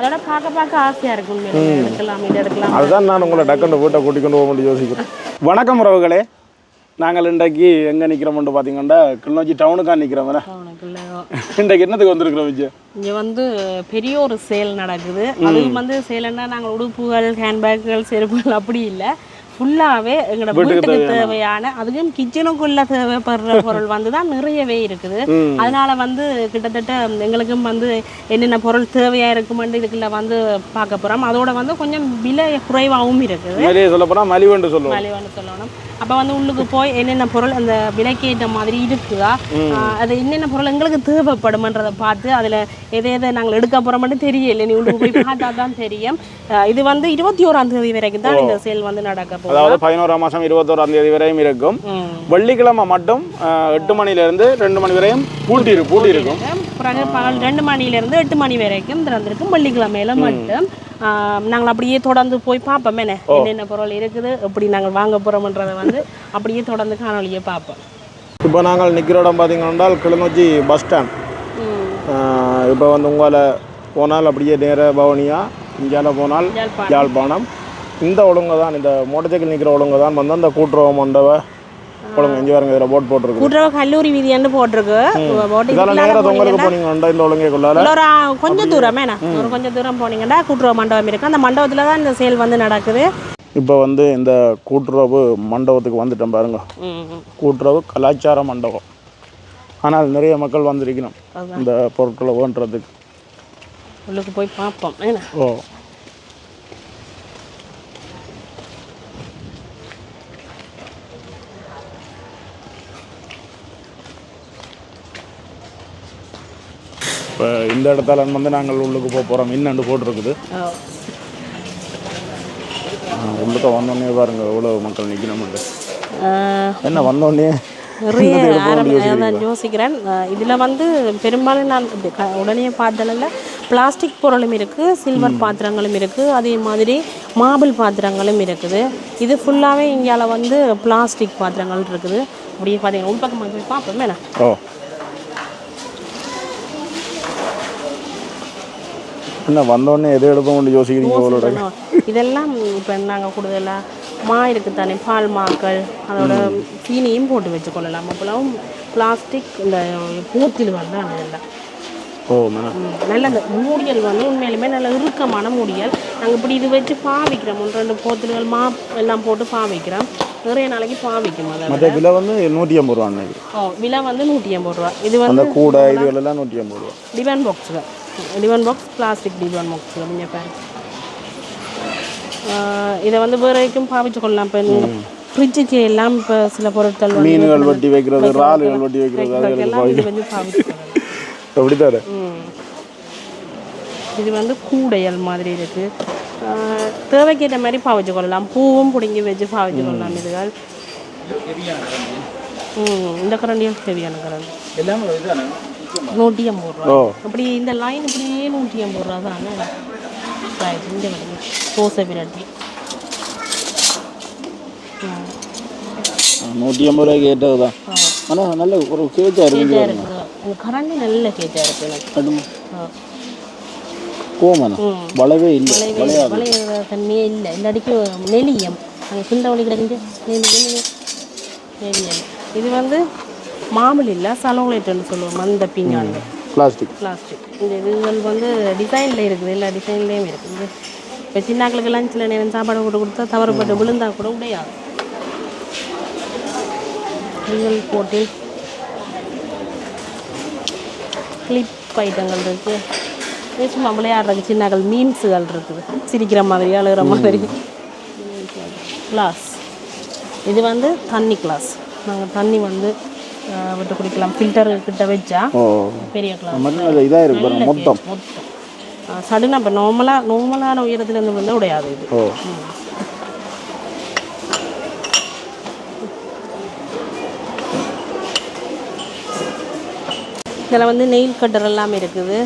அதோட பார்க்க பார்க்க ஆசையா இருக்கும். எடுக்கலாம் இது எடுக்கலாம். அதுதான் நான் உங்களை டக்குன்னு வீட்டை கூட்டிக் கொண்டு போக முடியும் யோசிக்கிறேன். வணக்கம் உறவுகளே. நாங்கள் இன்றைக்கு எங்கே நிற்கிறோம்னு பார்த்தீங்கன்னா கிளிநொச்சி டவுனுக்கா நிற்கிறோம் அவனுக்குள்ள இன்றைக்கு என்னத்துக்கு வந்திருக்கிறோம் விஜய்? இங்க வந்து பெரிய ஒரு சேல் நடக்குது. அதுவும் வந்து சேல்னா நாங்கள் உடுப்புகள் ஹேண்ட்பேக்குகள் செருப்புகள் அப்படி இல்லை. ஃபுல்லாகவே எங்களோட வீட்டுக்கு தேவையான அதுவும் கிச்சனுக்குள்ள தேவைப்படுற பொருள் வந்து தான் நிறையவே இருக்குது. அதனால வந்து கிட்டத்தட்ட எங்களுக்கும் வந்து என்னென்ன பொருள் தேவையா இருக்குமென்று இதுக்குள்ள வந்து பார்க்க போறோம். அதோட வந்து கொஞ்சம் விலை குறைவாகவும் இருக்குது. மலிவண்டு சொல்லுவோம். மலிவான்னு சொல்லணும். அப்போ வந்து உள்ளுக்கு போய் என்னென்ன பொருள் அந்த விலைக்கு ஏற்ற மாதிரி இருக்குதா? அது என்னென்ன பொருள் எங்களுக்கு தேவைப்படுமன்றதை பார்த்து அதில் எதை எதை நாங்கள் எடுக்க மட்டும் தெரியல. நீ உள்ளுக்கு போய் பார்த்தா தான் தெரியும் இது வந்து இருபத்தி ஓராம் தேதி வரைக்கும் தான் இந்த சேல் வந்து நடக்க போகுது. அதாவது பதினோராம் மாதம் இருபத்தோராம் தேதி வரையும் இருக்கும். வெள்ளிக்கிழமை மட்டும் எட்டு மணிலேருந்து ரெண்டு மணி வரையும் பூட்டி பூட்டி இருக்கும் பிறகு பகல் ரெண்டு மணிலேருந்து எட்டு மணி வரைக்கும் திறந்திருக்கும். வெள்ளிக்கிழமையில மட்டும். நாங்கள் அப்படியே தொடர்ந்து போய் பார்ப்போம் என்ன என்னென்ன பொருள் இருக்குது எப்படி நாங்கள் வாங்க போகிறோம்ன்றதை வந்து அப்படியே தொடர்ந்து காணொலியை பார்ப்போம் இப்போ நாங்கள் நிற்கிற இடம் பார்த்தீங்கன்னா கிளிநொச்சி பஸ் ஸ்டாண்ட். இப்போ வந்து உங்களை போனால் அப்படியே நேர பவனியா இந்தியாவில் போனால் யாழ்ப்பாணம். யாழ்ப்பாணம் இந்த ஒழுங்கு தான் இந்த மோட்டர் சைக்கிள் நிற்கிற ஒழுங்கு தான் வந்து அந்த கூட்டுறவு மண்டப ஒழுங்கு இங்கே பாருங்க இதில் போட் போட்டிருக்கு. கூட்டுறவு கல்லூரி வீதியாண்டு போட்டிருக்கு. போட்டு நேராக தொங்கலுக்கு போனீங்கன்னா இந்த ஒழுங்கைக்குள்ளால? ஆ, கொஞ்சம் தூரம் என்ன? ஒரு கொஞ்சம் தூரம் போனீங்கன்னா கூட்டுறவு மண்டபம் இருக்கு. அந்த மண்டபத்துல தான் இந்த சேல் வந்து நடக்குது. இப்போ வந்து இந்த கூட்டுறவு மண்டபத்துக்கு வந்துட்டோம் பாருங்க. கூட்டுறவு கலாச்சார மண்டபம். ஆனால் நிறைய மக்கள் வந்திருக்கணும். இந்த பொருட்களை வேண்டுறதுக்கு உள்ளுக்கு போய் பார்ப்போம் ஓ. இப்போ இந்த இடத்துல வந்து நாங்கள் உள்ளுக்கு போக போகிறோம் இன்னண்டு போட்டிருக்குது. உள்ளுக்க வந்தோடனே பாருங்க எவ்வளோ மக்கள் நிற்கணும் ஆ, என்ன வந்தோடனே? நான் யோசிக்கிறேன். இதுல வந்து பெரும்பாலும் நான் உடனே பார்த்ததில் பிளாஸ்டிக் பொருளும் இருக்கு சில்வர் பாத்திரங்களும் இருக்கு அதே மாதிரி மார்பிள் பாத்திரங்களும் இருக்குது. இது ஃபுல்லாகவே இங்கால வந்து பிளாஸ்டிக் பாத்திரங்கள் இருக்குது. அப்படியே பார்த்தீங்கன்னா உள்பக்கமாக போய் பார்ப்போம் என்ன? என்ன வந்தோடனே எது எடுப்போம்னு யோசிக்கிறீங்க அவ்வளோட பண்ணோம். இதெல்லாம் இப்போ நாங்கள் கூடுதலாக மா இருக்குது தானே பால் மாக்கள் அதோட சீனியும் போட்டு வச்சுக்கொள்ளலாம் அப்போலாம் பிளாஸ்டிக் இந்த பூத்தில்கள் தான் இதெல்லாம் ஓ மேடம் நல்ல இந்த மூடியல் வந்து உண்மையிலுமே நல்ல இறுக்கமான மூடியல். நாங்கள் இப்படி இது வச்சு பாவிக்கிறோம். ஒன்று ரெண்டு போத்தல்கள் மா எல்லாம் போட்டு பாவிக்கிறோம். நிறைய நாளைக்கு பாவிக்கும் அதை. மற்ற விலை வந்து நூற்றி ஐம்பது ரூபா ஓ விலை வந்து நூற்றி எண்பது ரூபா. இது அந்த வந்து கூடை இதுகளெல்லாம் நூற்றி ஐம்பது ரூபா. டிபன் பாக்ஸுகள் டிபன் பாக்ஸ் பிளாஸ்டிக் டிபன் பாக்ஸுகள் நீங்கள் பாருங்க இதை வந்து வேற வரைக்கும் பாவிச்சு கொள்ளலாம் இப்போ ஃப்ரிட்ஜுக்கு எல்லாம் இப்போ சில பொருட்கள் மீன்கள் வெட்டி வைக்கிறது இறாலுகள் வெட்டி வைக்கிறது எல்லாம் இது வந்து பாவிச்சு கொள்ளலாம் எப்படி தாரு ம். இது வந்து கூடையல் மாதிரி இருக்கு. தேவைக்கேற்ற மாதிரி பாவிச்சு கொள்ளலாம் பூவும் பிடுங்கி வச்சு பாவிச்சு கொள்ளலாம் இதுகள். இந்த கரண்டியும் ஹெவியான கரண்டி. எல்லாமே இதுதானே? நூற்றி ஐம்பது ரூபா அப்படி இந்த லைன் இப்படியே நூற்றி ஐம்பது ரூபா தானே இந்த கரண்டி தோசை பிரட்டி நூற்றி ஐம்பது ரூபாய்க்கு ஏற்றது தான் ஆனால் நல்ல ஒரு கேஜாக இருக்குது? இந்த கரண்டி நல்ல கேஜாக இருக்குது எனக்கு. கோமனா. வளவே இல்லை. வளைய தன்மையே இல்லை. இந்த அடிக்கு நெலியம் அங்கே சிந்த வழி கிடக்குது நெலியம் நெலியம் இது வந்து மாமூல் இல்லை சலோலேட்டுன்னு சொல்லுவோம் அந்த பின்னாண்டு பிளாஸ்டிக். பிளாஸ்டிக். இந்த இதுகள் வந்து டிசைனில் இருக்குது எல்லா டிசைன்லேயும் இருக்குது. இப்போ சின்னாக்களுக்கெல்லாம் சில நேரம் சாப்பாடு போட்டு கொடுத்தா தவறுபட்டு விழுந்தா கூட உடையாது. நீங்கள் போட்டு கிளிப் ஐட்டங்கள் இருக்குது சும்மா விளையாடுறதுக்கு சின்னாக்கள் மீன்ஸுகள் இருக்குது. சிரிக்கிற மாதிரி அழுகிற மாதிரி. கிளாஸ் இது வந்து தண்ணி கிளாஸ் நாங்கள் தண்ணி வந்து விட்டு குடிக்கலாம். ஃபில்டர் கிட்ட வச்சா பெரிய கிளாஸ் இதாக இருக்கு மொத்தம். சடனாக இப்போ நார்மலாக நார்மலான உயரத்துலேருந்து வந்து உடையாது இது. இதில் வந்து நெயில் கட்டர் எல்லாம் இருக்குது.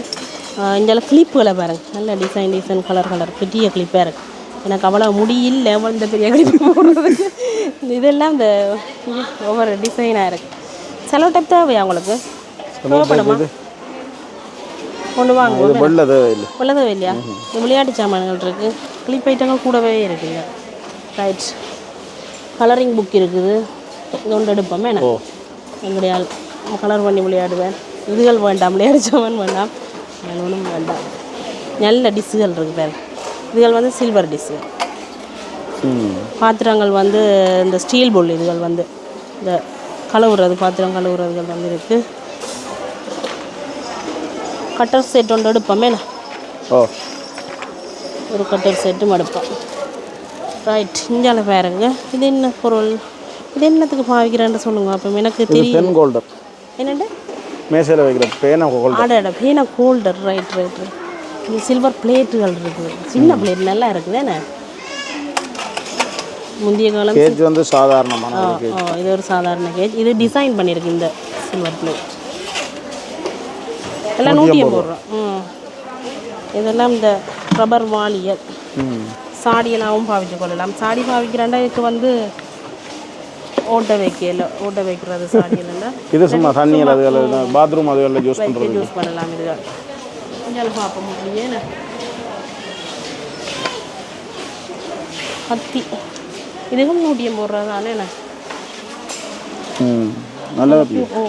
இதில் கிளிப்புகளை பாருங்க. நல்ல டிசைன் டிசைன் கலர் கலர் பெரிய கிளிப்பாக இருக்குது எனக்கு அவ்வளோ முடி இல்லை இந்த பெரிய கிளிப்பு போடுறதுக்கு. இதெல்லாம் இந்த ஒவ்வொரு டிசைனாக இருக்குது செலவு டைப் தேவையா உங்களுக்கு? தேவைப்படுமா கொண்டு வாங்க வெள்ளை தேவையில்லை இல்லையா இந்த விளையாட்டு சாமான்கள் இருக்குது கிளிப் ஐட்டங்கள் கூடவே இருக்குங்க ரைட் கலரிங் புக் இருக்குது. இது ஒன்று எடுப்போமே எங்களுடைய கலர் பண்ணி விளையாடுவேன். இதுகள் வேண்டாம் விளையாட்டு சாமான் வேண்டாம். ஒன்றும் வேண்டாம். நல்ல டிஷ்ஷுகள் இருக்குது பாரு. இதுகள் வந்து சில்வர் டிஷ்ஷு பாத்திரங்கள் வந்து இந்த ஸ்டீல் பொல் இதுகள் வந்து. இந்த கழுவுறது பாத்திரம் கழுவுறதுகள் வந்து இருக்குது கட்டர் செட் ஒன்று எடுப்போமே ஓ. ஒரு கட்டர் செட்டும் எடுப்போம். ரைட் இந்தியாவில் பாருங்க. இது என்ன பொருள்? இது என்னத்துக்கு பாவிக்கிறேன்னு சொல்லுங்க அப்போ எனக்கு தெரியும். பென் ஹோல்டர் என்னண்டு மேசையில் வைக்கிற பேனை ஹோல்டர் ஆடாட பேனா holder right right right silver பிளேட்டுகள் இருக்குது சின்ன பிளேட் நல்லா இருக்குது என்ன முந்தைய காலம் கேஜ் வந்து சாதாரணமான கேஜ். இது ஒரு சாதாரண கேஜ். இது டிசைன் பண்ணியிருக்கு இந்த சில்வர் பிளேட் எல்லாம் நூற்றி ஐம்பது இதெல்லாம் இந்த ரப்பர் வாளியல் ம். சாடியெல்லாம் பாவிச்சு கொள்ளலாம். சாடி பாவிக்கிறாண்டா இதுக்கு வந்து ஓட்ட வைக்கல ஓட்ட வைக்கிறது சாடியெல்லாம் இது சும்மா தண்ணியில் அதுகளில் பாத்ரூம் அதுகளில் யூஸ் பண்ணுறது யூஸ் பண்ணலாம் இதுகள் கொஞ்சம் பார்ப்போம். முடியே கத்தி இதுக்கும் நூற்றி ஐம்பது ரூபா தானே என்ன ம் நல்ல கத்தி ஓ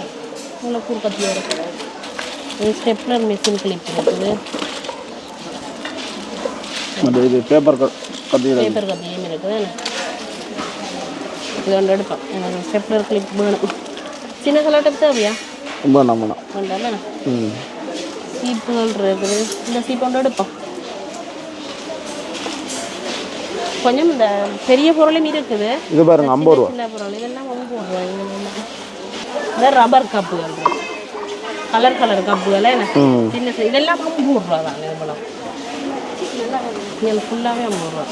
நல்ல கூர் கத்தியாக இருக்குது இது ஸ்டெப்லர் மிஷின் கிளிப் இருக்குது. இது பேப்பர் கத்தி பேப்பர் கத்தியும் இருக்குது இது ஒன்று எடுப்பேன் எனக்கு ஸ்டெப்லர் கிளிப் வேணும். சின்ன கலர்ட்டு தேவையா? வேண்டாம் ம். சீப்புகள் இருக்குது. இந்த சீப்பு ஒன்று எடுப்போம். கொஞ்சம் இந்த பெரிய பொருளும் இருக்குது. இது பாருங்க ஐம்பது ரூபா. சின்ன பொருள். இதெல்லாம் ஒம்பது ரூபா இந்த ரப்பர் கப்புகள் கலர் கலர் கப்புகள் சின்ன இதெல்லாம் ஐம்பது ரூபா தான் இது இது ஃபுல்லாகவே ஐம்பது ரூபா.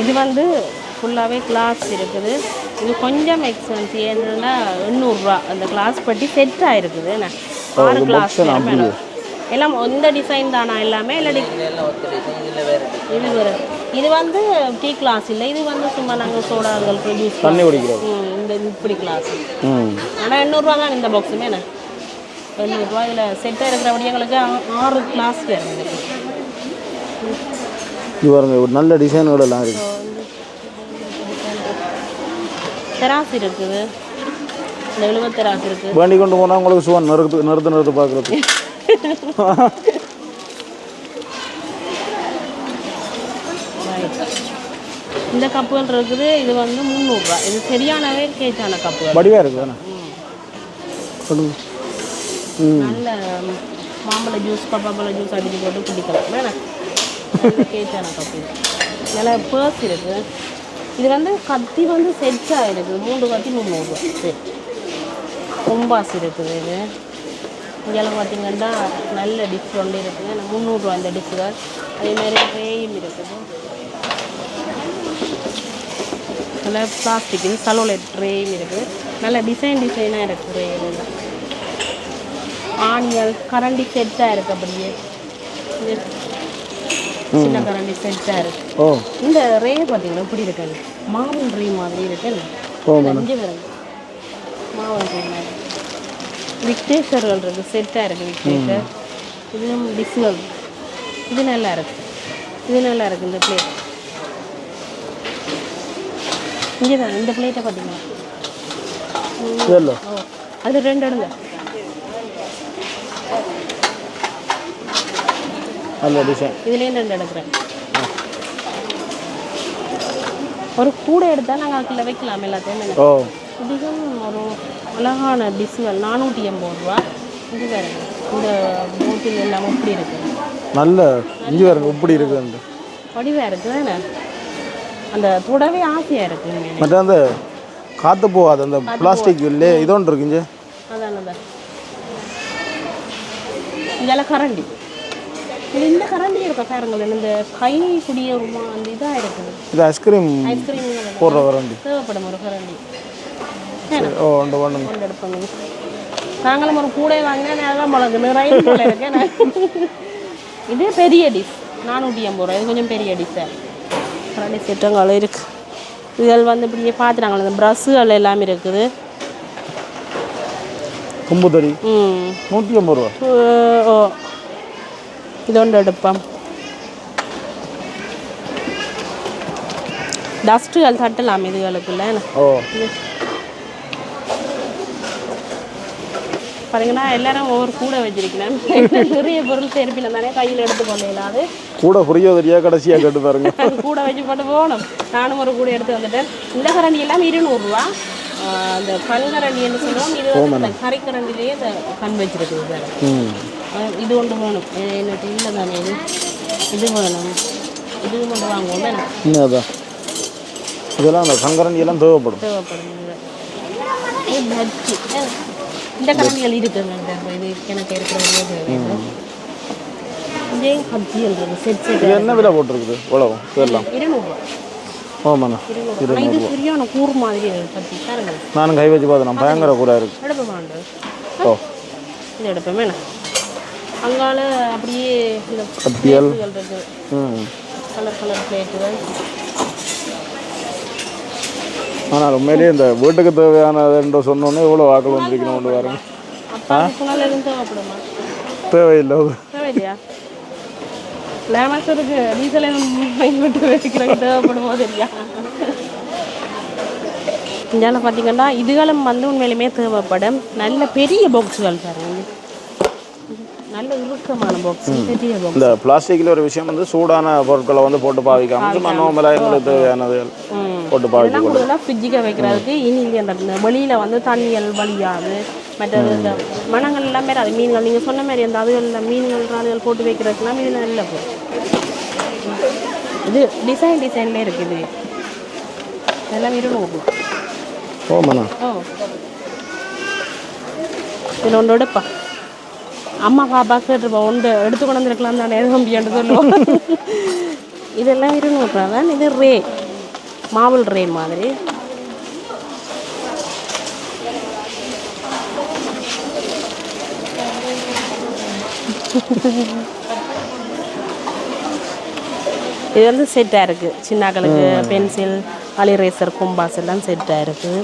இது வந்து ஃபுல்லாகவே கிளாஸ் இருக்குது. இது கொஞ்சம் எக்ஸ்பென்சிவ் என்னன்னா எண்ணூறுரூவா. அந்த கிளாஸ் பட்டி செட் ஆயிருக்குது. என்ன ஆறு கிளாஸ் எல்லாம் இந்த டிசைன் தானா எல்லாமே? இல்லாட்டி இது வேறு. இது வந்து டீ கிளாஸ் இல்லை. இது வந்து சும்மா நாங்கள் சோடாங்களுக்கு யூஸ் தண்ணி குடிக்கிறது. ம் இந்த இப்படி கிளாஸ் ம். ஆனால் எண்ணூறுரூவா தான் இந்த பாக்ஸுமே என்ன எண்ணூறுரூவா இதில் செட்டாக இருக்கிறபடி எங்களுக்கு ஆ- ஆறு கிளாஸ் வேறு இது நல்ல டிசைன்கள் எல்லாம் இருக்கு தெராசு இருக்குது. இந்த எழுபது தெராசு இருக்குது வேண்டி கொண்டு போனால் உங்களுக்கு சுவன் நிறுத்து நிறுத்து நிறுத்து பார்க்குறது இந்த கப்புகள் இருக்குது. இது வந்து முந்நூறுரூவா. இது சரியானவே கேட்டான கப்புகள். வடிவாக இருக்கு தானே? சொல்லுங்க. நல்ல மாம்பழ ஜூஸ் பப்பாம்பழ ஜூஸ் அடிச்சு போட்டு குடிக்கலாம். வேணா கேட்டான கப்பு. நல்ல பேர்ஸ் இருக்குது இது வந்து கத்தி வந்து செட்டாக இருக்குது. மூன்று கத்தி முந்நூறுரூவா செட் கொம்பாஸ் இருக்குது இது. இங்கெல்லாம் பார்த்தீங்கன்னா நல்ல டிஷ் ஒன்று இருக்குது. முந்நூறுரூவா இந்த டிஷ்ஷுகள் அதேமாதிரி ட்ரேயும் இருக்குது. நல்ல பிளாஸ்டிக் இது. சலோல ட்ரேயும் இருக்குது. நல்ல டிசைன் டிசைனாக இருக்குது ட்ரே ஆனியல் ஆணியல் கரண்டி செட்டாக இருக்குது அப்படியே. சின்ன கரண்டி செட்டாக இருக்கு. ஓ. இந்த ரே பார்த்தீங்கன்னா இப்படி இருக்குங்க மாவன் ரே மாதிரி இருக்குன்னு ஓ அஞ்சு வருங்க மாவன் ரே மாதிரி. விக்டேஸ்வர்கள் இருக்கு. செட்டாக இருக்கு விக்டேஸ்வர் இதுவும் டிஸ்கள் இது நல்லா இருக்கு. இது நல்லா இருக்கு இந்த பிளேட் இங்கே தான் இந்த பிளேட்டை பார்த்தீங்களா அது ரெண்டு எடுங்க நல்ல டிசைன் இதுலேயும் ரெண்டு எடுக்கிறேன். ஒரு கூடை எடுத்தால் நாங்கள் அதுக்குள்ள வைக்கலாம் எல்லாத்தையும். ஓ. இதுவும் ஒரு அழகான டிஷ்கள் நானூற்றி எண்பது ரூபா. இது வேற இந்த போட்டில் எல்லாம் இப்படி இருக்கு? நல்ல இஞ்சி பாருங்க இப்படி இருக்குன்ட்டு வடிவாக இருக்குது அந்த தொடவே ஆசையாக இருக்கு உண்மையிலே. மற்ற அந்த காற்று போகாது அந்த பிளாஸ்டிக் இல்லையே இதோன்று இருக்கு இங்கே. அதான் அதான். இதெல்லாம் கரண்டி. இது இந்த கரண்டி இருக்க பாருங்களேன் இந்த கை குடியேறுமா அந்த இதாக இருக்குது. இது ஐஸ்கிரீம் ஐஸ்கிரீம் போடுற வரண்டி தேவைப்படும் ஒரு கரண்டி. ஓ பண்ணுங்க கொண்டு எடுப்பாங்க நாங்களும் ஒரு கூடை வாங்கினா நேரம் மிளகு நிறைய போல இருக்கேன் இது பெரிய டிஷ் நானூற்றி ஐம்பது ரூபா இது கொஞ்சம் பெரிய டிஷ்ஷு கரண்டி செட்டங்காலம் இருக்கு. இதுகள் வந்து இப்படியே பார்த்துட்டாங்க இந்த ப்ரஷ்ஷுகள் எல்லாமே இருக்குது. கும்புதறி. ம். நூற்றி ஐம்பது ரூபா. ஓ. டஸ்ட்டுகள் தட்டலாம் இதுகளுக்குள்ள ஓ பாருங்கன்னா எல்லாரும் ஒவ்வொரு கூட வச்சிருக்கிறேன் நிறைய பொருள் சேர்ப்பின தானே கையில் எடுத்துக்கொள்ள இல்லாது கூட புரிய தெரியா கடைசியாக கேட்டு பாருங்க கூட வச்சு போட்டு போகணும் நானும் ஒரு கூட எடுத்து வந்துட்டேன் இந்த கரண்டி எல்லாம் இருநூறுவா அந்த கண் கரண்டி என்று சொல்லுவோம் இது வந்து கரைக்கரண்டிலேயே கண் வச்சிருக்குது சார் ம் அஹ் இது ஒன்று வேணும். என்னட்டு இல்லை தானே இது? இது வேணும். இது கொண்டு வாங்குவோம் வேணும் இன்னும் அதான் இதெல்லாம் அந்த சங்கரண்டி எல்லாம் தேவைப்படும். தேவைப்படும் இந்த கரண்டிகள் இருக்குங்க இது எனக்கு இருக்கிற இதே செட் என்ன விலை போட்டிருக்குது? இருநூறுவா. ஆமாண்ணா. சரியான மாதிரி பாருங்க. நானும் கை வச்சு பார்த்தேன் பயங்கர கூட இருக்கு. ஓ. இது வேணும் அங்கால அப்படியே இந்த ம். கலர் கலர் பிளேட்டுகள் ஆனால் உண்மையிலேயே இந்த வீட்டுக்கு தேவையானதுன்ற சொன்னோன்னே இவ்வளோ வாக்கள் வந்திருக்கணும் கொண்டு வரேன் தேவையில்லை. தேவையில்லையா? லேமஸருக்கு டீசல் பயன்பட்டு வைக்கிறதுக்கு தேவைப்படுமோ தெரியா? இந்தியாவில் பார்த்தீங்கன்னா இதுகளும் வந்து உண்மையிலுமே தேவைப்படும். நல்ல பெரிய பாக்ஸுகள் பாருங்க. நல்ல இறுக்கமான பாக்ஸ் இந்த பிளாஸ்டிக்கில் ஒரு விஷயம் வந்து சூடான பொருட்களை வந்து போட்டு பாவிக்காம சும்மா நோமலாக எங்களுக்கு தேவையானது போட்டு பாவிக்க இதெல்லாம் கூடுதலாக ஃப்ரிட்ஜுக்கு வைக்கிறதுக்கு. இனி அந்த வெளியில் வந்து தண்ணிகள் வழியாது மற்றது இந்த மனங்கள் எல்லாமே அது மீன்கள் நீங்கள் சொன்ன மாதிரி அந்த அதுகளில் மீன்கள் ராடுகள் போட்டு வைக்கிறதுக்குலாம் இது நல்ல. இது டிசைன் டிசைன்லேயே இருக்குது. எல்லாம் இருநூறு ஓமாண்ணா ஓ. இதில் ஒன்று எடுப்பா. அம்மா பாப்பா கேட்டுருப்பா ஒன்று எடுத்து கொண்டு வந்துருக்கலாம் தானே தம்பியாண்டு சொல்லுவோம். இதெல்லாம் இருநூறுவா தான் இது ரே மாவல் ரே மாதிரி. இது வந்து செட்டாக இருக்குது சின்னாக்களுக்கு பென்சில் அலிரேசர் கொம்பாஸ் எல்லாம் செட்டாக இருக்குது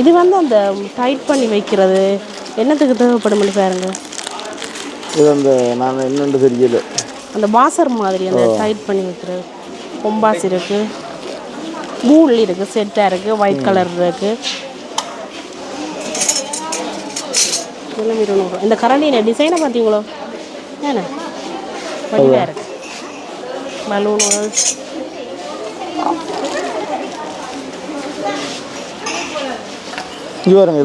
இது வந்து அந்த டைட் பண்ணி வைக்கிறது. என்னத்துக்கு தேவைப்படும் பாருங்க? இது அந்த நான் என்னென்னு தெரியல. அந்த வாசர் மாதிரி அந்த டைட் பண்ணி வைக்கிறது கொம்பாஸ் இருக்குது மூல் இருக்குது செட்டாக இருக்குது ஒயிட் கலர் இருக்குது இந்த கரண்டின டிசைனை பார்த்தீங்களோ? ஏண்ணே? வடிவாக இருக்கு. பலூன்கள் இது பாருங்க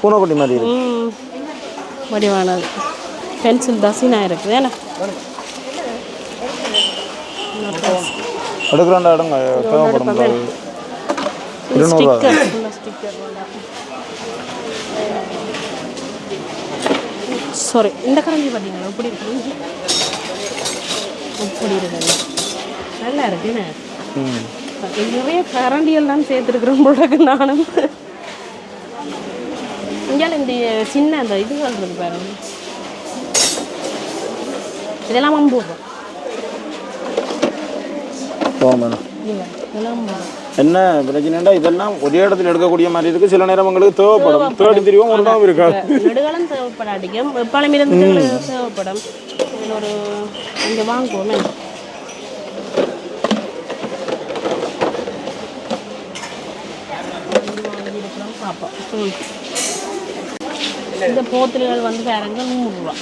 பூனைக்குட்டி மாதிரி இருக்கு. வடிவானது. பென்சில் தசினா இருக்குது. ஏன்னா எடுக்கிறாண்டா இடங்க தேவைப்படும். இருநூறுவா சாரி இந்த கரண்டி பார்த்தீங்களா எப்படி இருக்கு. எப்படி இருக்குங்க நல்லா இருக்குண்ணே நிறைய கரண்டி எல்லாம் சேர்த்துருக்குறோம் போல நானும். இங்கே இந்த சின்ன அந்த இதுகள் இருக்கு பாருங்க இதெல்லாம் ரூபா என்ன பிரச்சனைண்டா? இதெல்லாம் ஒரே இடத்துல எடுக்கக்கூடிய மாதிரி இருக்கு. சில நேரம் உங்களுக்கு தேவைப்படும். தேடி தெரியும் ஒரு நாள் இருக்காது நெடுகாலம் தேவைப்படாட்டிக்கும் பழம் இருந்து தேவைப்படும். ஒரு இங்கே வாங்குவோமே. பார்ப்போம். ம். இந்த போத்தல்கள் வந்து பாருங்க நூறுரூவா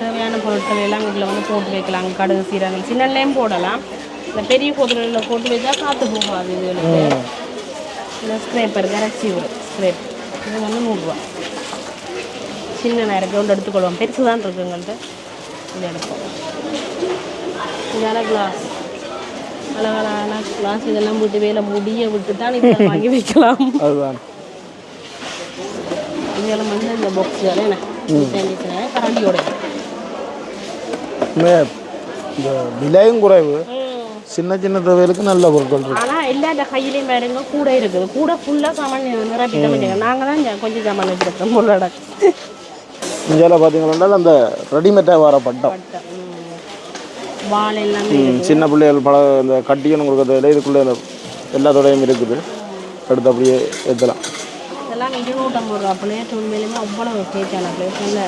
தேவையான பொருட்கள் எல்லாம் இதில் வந்து போட்டு வைக்கலாம் கடுகு சீரகம் சின்னலையும் போடலாம். இந்த பெரிய போத்தல்களில் போட்டு வச்சா காற்று போகாது இதுகளுக்கு இந்த ஸ்க்ரேப்பர் கரைச்சி விடும் ஸ்க்ரேப் இது வந்து நூறுரூவா சின்ன நேரம் ஒன்று எடுத்துக்கொள்வோம். பெருசு தான் இருக்கு எங்கள்கிட்ட இது எடுப்போம். இதான கிளாஸ் அழகழகான கிளாஸ் இதெல்லாம் விட்டு வேலை முடிய விட்டு தான் இதெல்லாம் வாங்கி வைக்கலாம். அதுதான். இந்த இந்த விலையும் குறைவு. சின்ன சின்ன தேவைகளுக்கு நல்ல பொருட்கள் இருக்கு. ஆனால் எல்லா கையிலையும் பாருங்க கூட இருக்குது. கூட ஃபுல்லாக சாமான் நிரப்பிட்ட மாட்டேங்க நாங்கள் தான் கொஞ்சம் சாமான் வச்சுருக்கோம் முள்ளோட இந்தியாவில் பார்த்தீங்கன்னா அந்த ரெடிமேடாக வர பட்டம். எல்லாமே சின்ன பிள்ளைகள் பல இந்த கட்டியணும் கொடுக்கறதுல இதுக்குள்ளே இந்த எல்லாத்தோடையும் இருக்குது. எடுத்து அப்படியே ஏற்றலாம் இதெல்லாம் இருநூற்றம்பது ரூபா பிளேட் உண்மையிலுமே அவ்வளோ கேட்டான பிளேட் நல்ல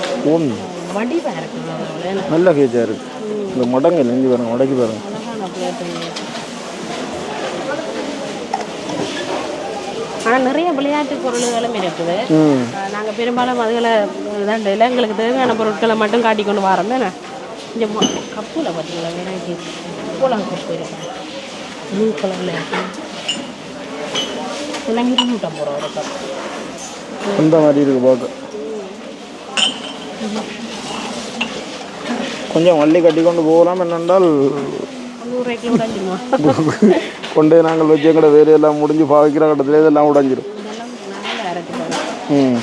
வடிவாக இருக்குது நல்ல கேஜாக இருக்குது இந்த முடங்க நெஞ்சு பாருங்க முடக்கி பாருங்க. ஆனால் நிறைய விளையாட்டு பொருள்களும் இருக்குது. நாங்கள் பெரும்பாலும் அதுகளை இல்லை எங்களுக்கு தேவையான பொருட்களை மட்டும் காட்டி கொண்டு வரோம் தானே? இந்த கப்பில் பார்த்தீங்களா வெரைட்டி. பூலாம் கப்பு இருக்கு ப்ளூ கலரில் இருக்கு. இந்த இருநூற்றம்பது ரூபா ஒரு கப் அந்த மாதிரி இருக்குது பார்க்க கொஞ்சம் வள்ளி கட்டி கொண்டு போகலாம் என்னென்றால் கொண்டு நாங்கள் வச்சு எங்கட வேறு எல்லாம் முடிஞ்சு பாவிக்கிற கட்டத்தில் இதெல்லாம் உடஞ்சிடும் ம்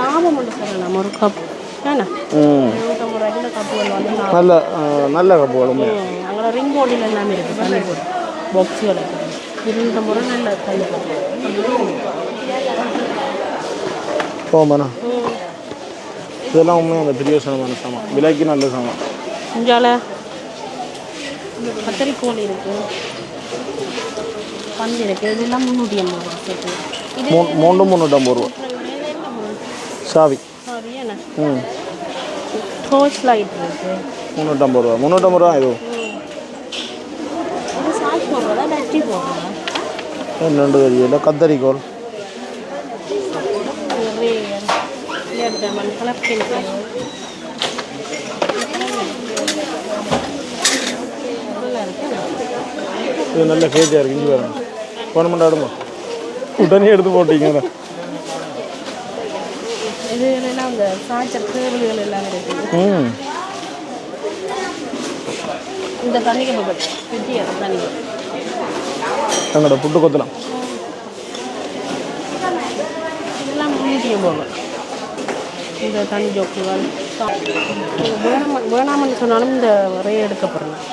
லாபம் ஒன்று சொல்லலாம் ஒரு கப் ம் போர்டில் எல்லாமே இருக்குது தண்ணி போட்டு பாக்ஸுகள் இருநூற்றம்பது ரூபா நல்ல தண்ணி போட்டு போமாண்ணா இதெல்லாம் உண்மையாக அந்த பெரிய சமமான சாமான். விலைக்கு நல்ல சாமான். இஞ்சால கத்தரிக்கோல் இருக்கு. பந்து இருக்கு. இதெல்லாம் முந்நூற்றி ஐம்பது ரூபா சேர்த்து. மூன்று முந்நூற்றம்பது ரூபா. சாவி என்ன? ம். டோர்ச் லைட் இருக்கு. முந்நூற்றம்பது ரூபா. முந்நூற்றம்பது ரூபா இது. போடுறதா? ரெண்டு தெரியல இருக்கு. இது நல்ல கேஜாக இருக்குது இஞ்சி பாருங்க. போன ஆடுமா உடனே எடுத்து போட்டீங்க இது அந்த சார்ஜர் கேபிள்கள் எல்லாம் இருக்குது இந்த தண்ணி கப்பல் குட்டியா தண்ணி. எங்கட புட்டு கொத்தலாம். இதெல்லாம் முன்னூற்றி ஐம்பது இந்த தண்ணி ஜோக்குகள். வேணாம வேணாமன்னு சொன்னாலும் இந்த வரைய எடுக்கப்படுறேன்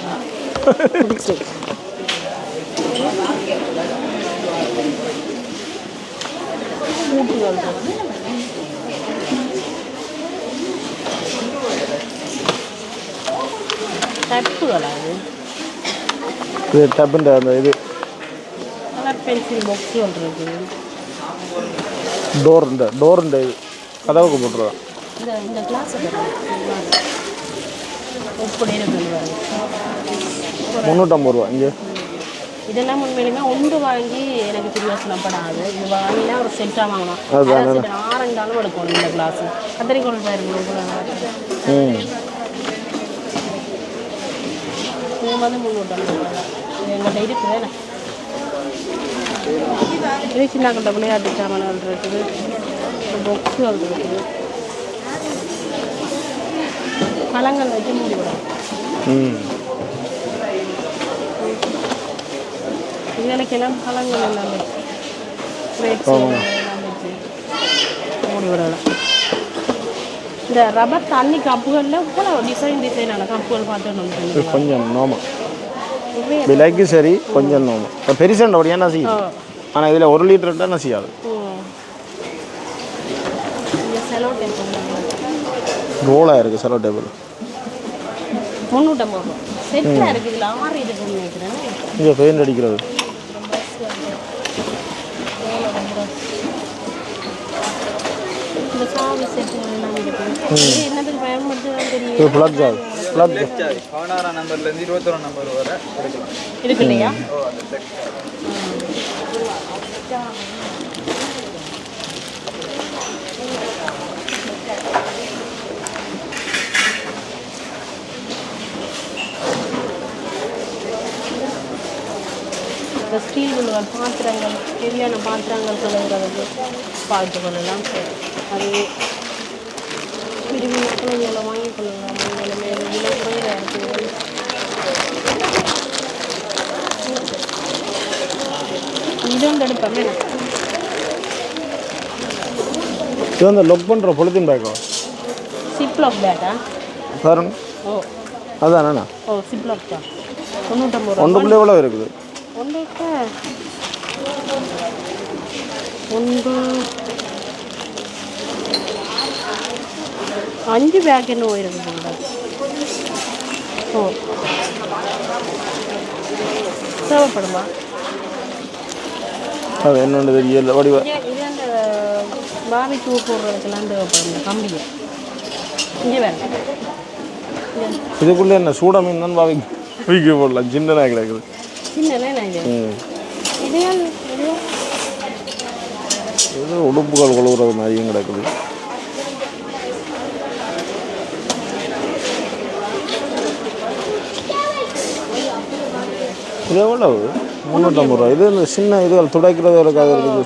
கூட்டுகள் டப்புகளா அது இது கலர் பென்சில் பாக்ஸுகள் இருக்குது டோர் இந்த டோர் இந்த இது கதவுக்கு போட்டுருவேன் இந்த இந்த கிளாஸ் முந்நூற்றம்பது ரூபா இங்கே இதெல்லாம் உண்மையிலுமே ஒன்று வாங்கி எனக்கு பிரியோசனப்படாது இது வாங்கினா ஒரு செட்டாக வாங்கணும் ஆறந்தாலும் எடுக்கணும் இந்த கிளாஸ் கத்திரிக்கோள் பாருங்க ம் ரூபா இது எங்கள்கிட்ட இருக்குது தானே இது சின்ன கண்ட விளையாட்டு சாமான்கள் இருக்குது பொக்ஸுகள் இருக்குது பழங்கள் வச்சு மூடி விடணும் ம் இதுகளுக்கெல்லாம் பழங்கள் எல்லாமே வச்சு மூடி விடலாம் இந்த ரப்பர் தண்ணி கப்புகளில் இவ்வளோ டிசைன் டிசைனான கப்புகள் பார்த்து இது கொஞ்சம் நிறைய விலைக்கு சரி கொஞ்சம் நோமம் இப்போ பெருசாண்ட ஒடியா என்ன செய்யும் ஆனால் இதில் ஒரு லிட்டர் என்ன செய்யாது. ரோலாக இருக்குது செலோ டேபிள் இங்கே பெயிண்ட் அடிக்கிறது. இது பயன்படுத்துதான் ஆகுது ப்ளக் பதினாறாம் நம்பர்லேருந்து இருபத்தொரு நம்பர் வரை எடுக்கலாம். இருக்கு இல்லையா? ஓ அந்த செக் இந்த ஸ்டீல் பாத்திரங்கள் ஹெவியான பாத்திரங்கள் கழுவுறதுக்கு பார்த்து கொள்ளலாம். அது விரும்பி மக்கள் இதில் வாங்கி கொள்ளலாம். உங்களுமே விலை குறைவாக இருக்குது இது வந்து எடுப்பேன் இது வந்து லொக் பண்ணுற பொலித்தீன் பேக்கோ சிப்லாக் பேட்டா பாருங்க ஓ. அதானண்ணா ஓ சிப்லாக் தான். தொண்ணூற்றம்பது ரூபா. ஒன்றுக்குள்ளே எவ்வளோ இருக்குது? ஒன்றுக்கு ஒன்று அஞ்சு பேக் என்ன இருக்குது. ஓ. தேவைப்படுமா? அது என்னென்னு தெரியல. வடிவ இது அந்த போடுறதுக்கெல்லாம் தேவைப்படும் கம்பியை இங்கே வேறு. இதுக்குள்ளே என்ன சூட மீன் தான் பாவி விற்க போடலாம் சின்னதாக கிடக்குது. சின்னலே நான் இது? உடுப்புகள் கொழுவுறது மாதிரியும் கிடக்குது. இது எவ்வளவு? முந்நூற்றம்பது ரூபா. இது இந்த சின்ன இதுகள் துடைக்கிறது இருக்காது இருக்குது.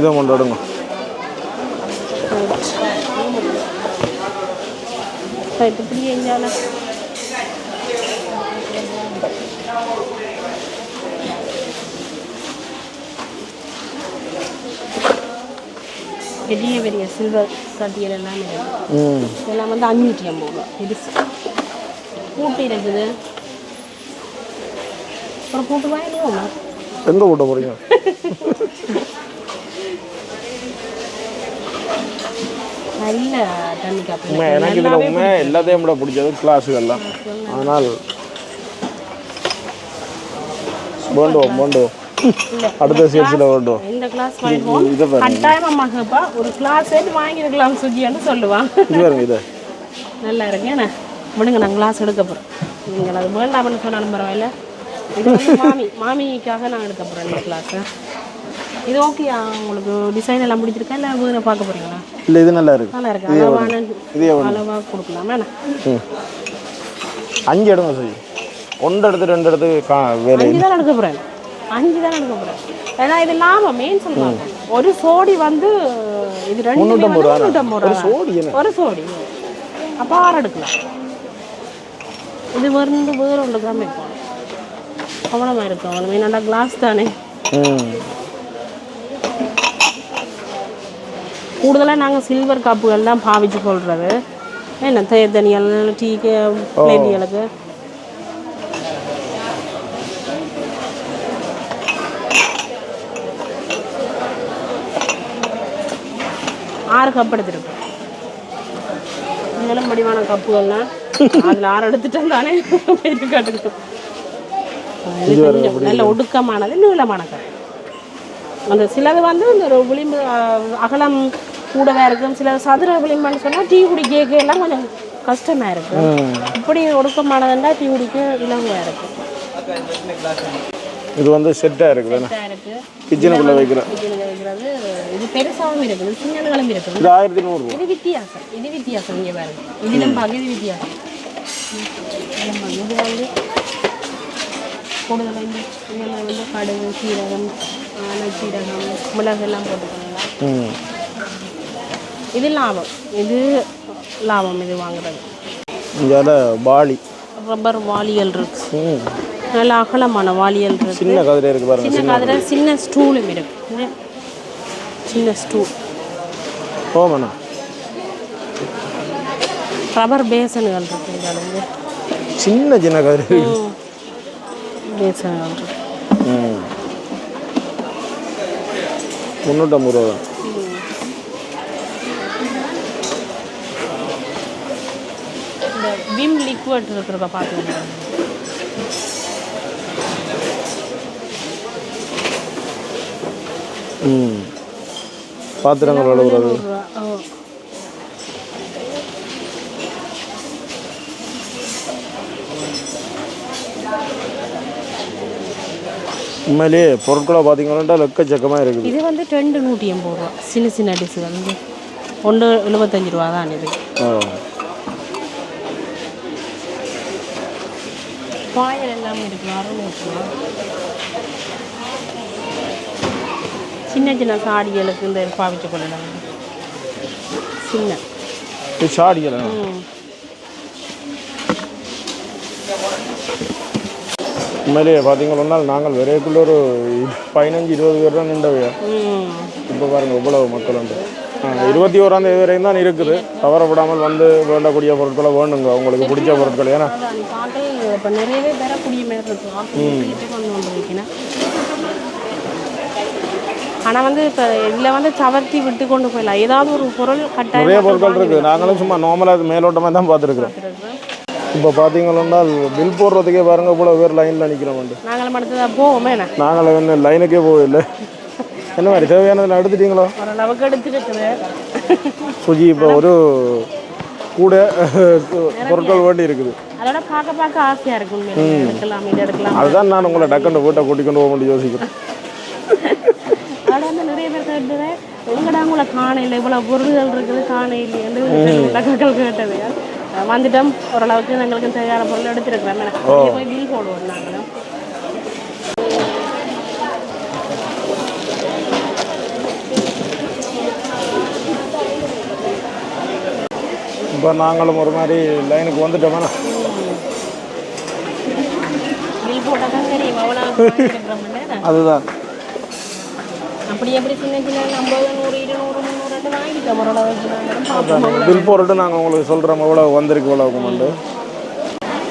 இதை கொண்டாடுங்க பெரிய பெரிய சில்வர் சட்டியல் எல்லாம் இருக்குது ம். இதெல்லாம் வந்து அஞ்சூற்றி ஐம்பது ரூபா. பெருசு பூட்டு இருக்குது. ஒரு பூட்டு வாங்கிடுவோமா எங்கே கூட்ட போகிறீங்க நல்ல தண்ணி காப்பி உண்மை எனக்கு இதில் உண்மை எல்லாத்தையும் விட பிடிச்சது கிளாஸுகள்லாம். அதனால் வேண்டுவோம் வேண்டுவோம் அடுத்த சீட்ஸில் வேண்டுவோம் இந்த கிளாஸ் வாங்கிடுவோம் இதை பாருங்க. ஒரு கிளாஸ் வாங்கியிருக்கலாம் சுஜின்னு சொல்லுவான் இது பாருங்க இது. நல்லா இருக்கு என்ன? விடுங்க நான் கிளாஸ் எடுக்க போகிறேன் நீங்கள் அது வேண்டாம்னு சொன்னாலும் பரவாயில்ல. இது வந்து மாமி மாமிக்காக நான் எடுக்க போகிறேன் இந்த கிளாஸை இது ஓகேயா உங்களுக்கு டிசைன் எல்லாம் பிடிச்சிருக்கா இல்லை வேறு பார்க்க போகிறீங்களா இல்லை இது நல்லா இருக்கு. நல்லா இருக்கு? அளவான அளவாக கொடுக்கலாமா அஞ்சு எடுங்க சரி. ஒன்று எடுத்து ரெண்டு எடுத்து கா வேலை அஞ்சு தான் எடுக்க போகிறேன் அஞ்சு தான் எடுக்க போகிறேன் ஏன்னா இது லாபம் மெயின் சொல்லுவாங்க ஒரு சோடி வந்து இது ரெண்டு முந்நூற்றம்பது ரூபா முந்நூற்றம்பது ஒரு ரூபா சோடி ஒரு சோடி. அப்போ ஆறு எடுக்கலாம். இது வந்து வேறு ஒன்று தான் வைப்போம் கவனமாக இருக்கும் அவனுக்கு என்னடா கிளாஸ் தானே. கூடுதலாக நாங்கள் சில்வர் கப்புகள் தான் பாவிச்சு கொள்வது என்ன தேத்தனியல் டீ பிளேட்டிகளுக்கு ஆறு கப் எடுத்துருக்கோம். நீளம் வடிவான கப்புகள்லாம் அதில் ஆறு எடுத்துட்டேன் தானே. பெரிய காட்டுக்கு இது கொஞ்சம் நல்ல ஒடுக்கமானது நீளமான கப் அந்த சிலது வந்து இந்த விளிம்பு அகலம் கூடவே இருக்கும். சில சதுர விளிம்புன்னு சொன்னால் டீ குடிக்க எல்லாம் கொஞ்சம் கஷ்டமாக இருக்கும். இப்படி ஒடுக்கமானதுண்டா டீ குடிக்க இலகுவாக இருக்கும். இது வந்து செட்டாக இருக்குது கிச்சனுக்குள்ளே வைக்கிறது. இது பெருசாகவும் இருக்குது. சின்னங்களும் இருக்குது. இது ஆயிரத்தி நூறுரூவா இது வித்தியாசம். இது வித்தியாசம் இங்கே பாருங்க. இதிலும் பார்க்க இது வித்தியாசம். இது வந்து கூடுதலாக இந்த இதில் வந்து கடுகு சீரகம் சீரகம் மிளகு எல்லாம் போட்டுக்கலாம் ம். இது லாபம். இது லாபம் இது வாங்குறது. இங்கால பாலி ரப்பர் வாளியல் இருக்கு. நல்ல அகலமான வாளியல் இருக்கு. சின்ன கதிரை இருக்கு பாருங்க சின்ன காதில் சின்ன ஸ்டூலும் இருக்கு. சின்ன ஸ்டூல். போமண்ணா ரப்பர் பேசன்கள் இருக்கு இதில் சின்ன சின்ன கதிரை. ம். முந்நூற்றம்பது ரூபா. தான் விம் லிக்விட் இருக்கிறத பார்த்துக்கோங்க. ம். பாத்திரங்கள் வளர்க்குறது உண்மையிலேயே பொருட்களை பார்த்தீங்கன்னா எக்கச்சக்கமாக இருக்குது. இது வந்து ரெண்டு நூற்றி எண்பது ரூபா. சின்ன சின்ன டிஷ்ஷுகள் வந்து ஒன்று எழுபத்தஞ்சு ரூபா தான் இது. பாயல் எல்லாமே இருக்கு. அறுநூறுவா சின்ன சின்ன சாடிகளுக்கு இந்த பாவிச்சு கொள்ளலாம் சின்ன. சாடிகள் ம். உண்மையிலேயே பார்த்தீங்கன்னா நாங்கள் விரைக்குள்ள ஒரு பதினஞ்சு இருபது பேர் தான் நின்றவையா இப்போ பாருங்க இவ்வளவு மக்கள் ஆ, இருபத்தி ஓராம் தேதி வரையும் தான் இருக்குது. தவறப்படாமல் வந்து வேண்டக்கூடிய பொருட்களை வேண்டுங்க உங்களுக்கு பிடிச்ச பொருட்கள். ஏன்னா கொண்டு வந்து வந்து இப்போ இதுல வந்து தவர்த்தி விட்டு கொண்டு போயிடலாம். ஏதாவது ஒரு பொருள் நிறைய கட்டாயம் பொருட்கள் இருக்குது. நாங்களும் சும்மா நார்மலாக மேலோட்டமாக தான் பார்த்துருக்குறோம். இப்போ பார்த்தீங்கன்னா பில் போடுறதுக்கே பாருங்க இவ்வளோ பேர் லைனில் நிற்கிறோம் நாங்களும் அடுத்ததாக போவோமே என்ன? நாங்கள் என்ன லைனுக்கே போகல என்ன மாதிரி தேவையானதில் எடுத்துட்டீங்களோ? ஓரளவுக்கு எடுத்துருக்குது சுஜி இப்போ ஒரு கூட பொருட்கள் வேண்டி இருக்குது. அதோட பார்க்க பார்க்க ஆசையா இருக்கும் உண்மையிலே. எடுக்கலாம் இது எடுக்கலாம். அதுதான் நான் உங்களை டக்குன்னு வீட்டை கூட்டிக்கொண்டு போக முடியும் யோசிக்கிறேன். அதோட வந்து நிறைய பேர் கேட்டது எங்கடா உங்களை? காணையில் இவ்வளோ பொருள்கள் இருக்குது மக்கள் கேட்டது. வந்துட்டோம். ஓரளவுக்கு எங்களுக்கு தேவையான பொருள் எடுத்துருக்கிறோம். போய் பில் போடுவோம் நாங்களும். இப்போ நாங்களும் ஒரு மாதிரி லைனுக்கு வந்துட்டோம்னா அதுதான். அப்படி எப்படி சின்ன சின்ன ஐம்பது நூறு இருநூறு பில் போட்டுட்டு நாங்கள் உங்களுக்கு சொல்கிறோம் எவ்வளோ வந்திருக்கு இவ்வளோ குமெண்டு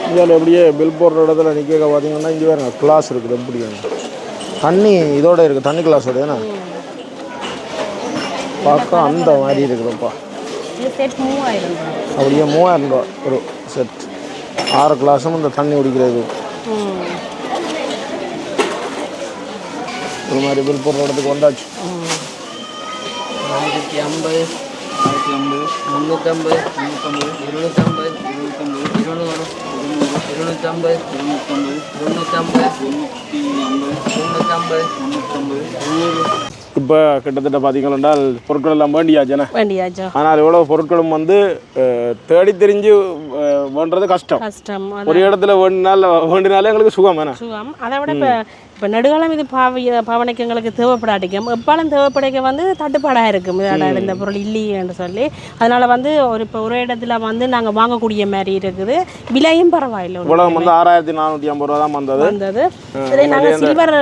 இதில் எப்படியே பில் போடுற இடத்துல நிற்க பார்த்தீங்கன்னா இங்கே வேறு கிளாஸ் இருக்குது எப்படி தண்ணி இதோட இருக்குது தண்ணி கிளாஸோட ஏன்னா பார்க்க அந்த மாதிரி இருக்குதுப்பா. அப்படியே மூவாயிரம் ரூபா ஒரு செட் ஆறு கிளாஸும் இந்த தண்ணி குடிக்கிறது. ஒரு மாதிரி பில் போடுற இடத்துக்கு வந்தாச்சு. ஆயிரத்தி ஐம்பது ஆயிரத்தி ஐம்பது முந்நூற்றம்பது முந்நூற்றம்பது இருநூற்றம்பது இருநூற்றம்பது இருநூறு இருநூறு இருநூற்றம்பது இருநூற்றம்பது இருநூற்றம்பது முந்நூற்றி ஐம்பது முந்நூற்றம்பது நூறு இப்போ கிட்டத்தட்ட பார்த்தீங்கன்னா பொருட்கள் எல்லாம் வேண்டியாச்சுண்ணே. வேண்டியாச்சோ? ஆனால் இவ்வளோ பொருட்களும் வந்து தேடி தெரிஞ்சு அஹ், வேண்டுறது கஷ்டம். கஷ்டம் ஒரு இடத்துல வேண்டினால் வேண்டினாலே எங்களுக்கு சுகம் வேணாம் சுகம். அதை விட இப்போ இப்போ நெடுகாலம் இது பாவிய பாவனைக்கு எங்களுக்கு தேவைப்படாட்டிக்கும். எப்பாலும் தேவைப்படைக்க வந்து தட்டுப்பாடாக இருக்கும். இந்த பொருள் இல்லையேன்னு சொல்லி. அதனால வந்து ஒரு இப்போ ஒரு இடத்துல வந்து நாங்கள் வாங்கக்கூடிய மாதிரி இருக்குது. விலையும் பரவாயில்லை இவ்வளவு வந்து ஆறாயிரத்தி நானூற்றி ஐம்பது ரூபா தான் வந்தது. வந்தது இதே நாங்கள் சில்வர்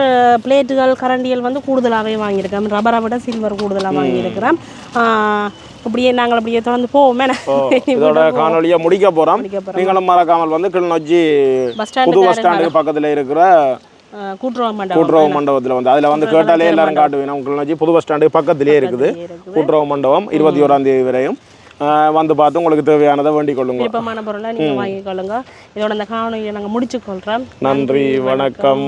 பிளேட்டுகள் கரண்டிகள் வந்து கூடுதலாகவே வாங்கியிருக்கோம். ரப்பரை விட சில்வர் கூடுதலாக வாங்கியிருக்கிறோம். அப்படியே நாங்கள் அப்படியே தொடர்ந்து போவோமே. இதோட காணொலியை முடிக்க போகிறோம் நீங்களும் மறக்காமல் வந்து கிளிநொச்சி பஸ் புது ஸ்டாண்டு பஸ் ஸ்டாண்டுக்கு பக்கத்தில் இருக்கிற கூட்டுறவு மண்டபம் கூட்டுறவு மண்டபத்தில் வந்து அதில் வந்து கேட்டாலே எல்லாரும் காட்டுவீங்க. கிளிநொச்சி புது பஸ் ஸ்டாண்டுக்கு பக்கத்திலே இருக்குது. கூட்டுறவு மண்டபம் இருபத்தி ஓராம் தேதி வரையும். வந்து பார்த்து உங்களுக்கு தேவையானதை வேண்டிக் கொள்ளுங்க. விருப்பமான பொருளை நீங்கள் வாங்கிக்கொள்ளுங்க இதோட இந்த காணொலியை நாங்கள் முடிச்சுக்கொள்கிறோம் நன்றி வணக்கம்.